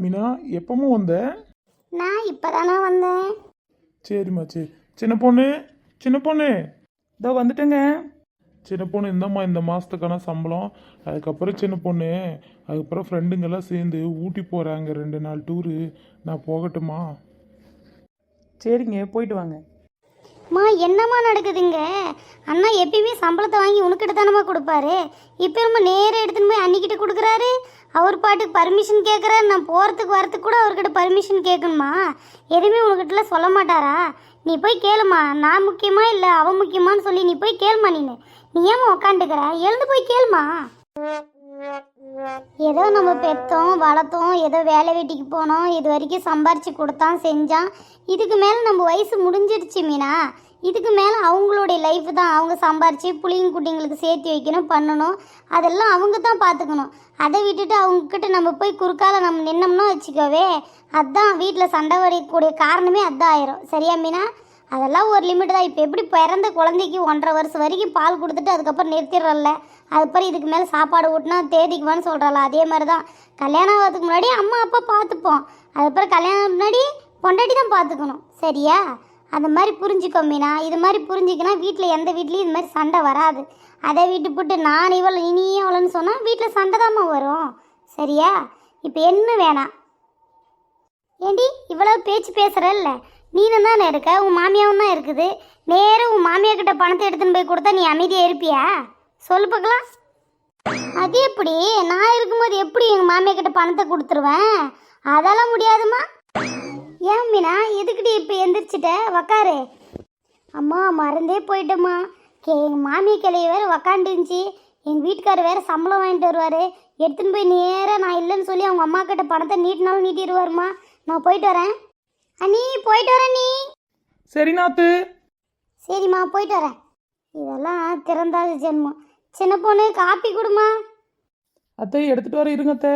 மீனா எப்பமா வந்த? நான் இப்போதானே வந்தேன். சரிம்மா சரி. சின்ன பொண்ணு சின்ன பொண்ணு. இதோ வந்துட்டேங்க. சின்ன பொண்ணு இந்தம்மா இந்த மாதத்துக்கான சம்பளம். அதுக்கப்புறம் சின்ன பொண்ணு. அதுக்கப்புறம் ஃப்ரெண்டுங்கெல்லாம் சேர்ந்து ஊட்டி போகிறாங்க ரெண்டு நாள் டூரு நான் போகட்டுமா? சரிங்க போயிட்டு வாங்க. மா என்னம்மா நடக்குதுங்க? அண்ணா எப்பயுமே சம்பளத்தை வாங்கி உனக்கிட்ட தானம்மா கொடுப்பாரு? இப்போ நம்ம நேராக எடுத்துன்னு போய் அன்னிக்கிட்ட கொடுக்குறாரு? அவர் பாட்டுக்கு பர்மிஷன் கேட்குறாரு நான் போகிறதுக்கு வரத்துக்கு கூட அவர்கிட்ட பர்மிஷன் கேட்கணுமா எதுவுமே உங்ககிட்டலாம் சொல்ல மாட்டாரா? நீ போய் கேளுமா. நான் முக்கியமா இல்லை அவன் முக்கியமான்னு சொல்லி நீ போய் கேளுமா நீ நீ ஏமா உக்காந்துக்கிற? எழுந்து போய் கேளுமா. ஏதோ நம்ம பெற்றோம் வளர்த்தோம் ஏதோ வேலை வெட்டிக்கு போனோம் இது வரைக்கும் சம்பாரித்து கொடுத்தான் செஞ்சான். இதுக்கு மேலே நம்ம வயசு முடிஞ்சிருச்சு மீனா. இதுக்கு மேலே அவங்களுடைய லைஃப் தான். அவங்க சம்பாரித்து புளிங்க குட்டிங்களுக்கு சேர்த்து வைக்கணும் பண்ணணும். அதெல்லாம் அவங்க தான் பார்த்துக்கணும். அதை விட்டுட்டு அவங்கக்கிட்ட நம்ம போய் குறுக்கால நம்ம நின்னோம்னா வச்சுக்கோவே அதுதான் வீட்டில் சண்டை வரையக்கூடிய காரணமே அதான் ஆயிரும் சரியா மீனா? அதெல்லாம் ஒரு லிமிட் தான். இப்போ எப்படி பிறந்த குழந்தைக்கு ஒன்றரை வருஷம் வரைக்கும் பால் கொடுத்துட்டு அதுக்கப்புறம் நிறுத்திடுறல அதுக்கப்புறம் இதுக்கு மேலே சாப்பாடு ஊட்டினா தேதிக்கு வான்னு சொல்கிறல அதே மாதிரி தான் கல்யாணம் ஆகிறதுக்கு முன்னாடி அம்மா அப்பா பார்த்துப்போம். அதுக்கப்புறம் கல்யாணம் முன்னாடி பொண்டாட்டி தான் பார்த்துக்கணும். சரியா? அந்த மாதிரி புரிஞ்சுக்கோ மீனா. இது மாதிரி புரிஞ்சுக்கினா வீட்டில் எந்த வீட்லேயும் இது மாதிரி சண்டை வராது. அதை விட்டு போட்டு நான் இவ்வளோ இனியும் இவ்வளோன்னு சொன்னால் வீட்டில் சண்டை தாம்மா வரும். சரியா? இப்போ என்ன வேணாம். ஏண்டி இவ்வளவு பேச்சு பேசுறல்ல? நீனும் தானே இருக்க? உன் மாமியாவும் தான் இருக்குது. நேராக உன் மாமியா கிட்ட பணத்தை எடுத்துன்னு போய் கொடுத்தா நீ அமைதியா இருப்பியா? சொல்லு பார்க்கலாம். அது எப்படி? நான் இருக்கும்போது எப்படி எங்கள் மாமியா கிட்ட பணத்தை கொடுத்துருவேன்? அதெல்லாம் முடியாதும்மா. ஏன் மீனா எதுக்கிட்டி இப்போ எந்திரிச்சிட்ட? உக்காரு. அம்மா மறந்தே போயிட்டம்மா. கே எங்கள் மாமியா கிளைய வேற உக்காண்டுருந்துச்சி எங்கள் வீட்டுக்காரர் வேற சம்பளம் வாங்கிட்டு வருவார். எடுத்துன்னு போய் நேராக நான் இல்லைன்னு சொல்லி அவங்க அம்மா கிட்ட பணத்தை நீட்டினாலும் நீட்டிடுவாருமா நான் போயிட்டு வரேன். அண்ணி போயிட்டு வரேன் நீ சரி நாத்து. சரிம்மா போயிட்டு வரேன். இதெல்லாம் திறந்தாது ஜென்மம். சின்ன பொண்ணு காப்பி கொடுமா. அத்தை எடுத்துட்டு வர இருங்க அத்தை.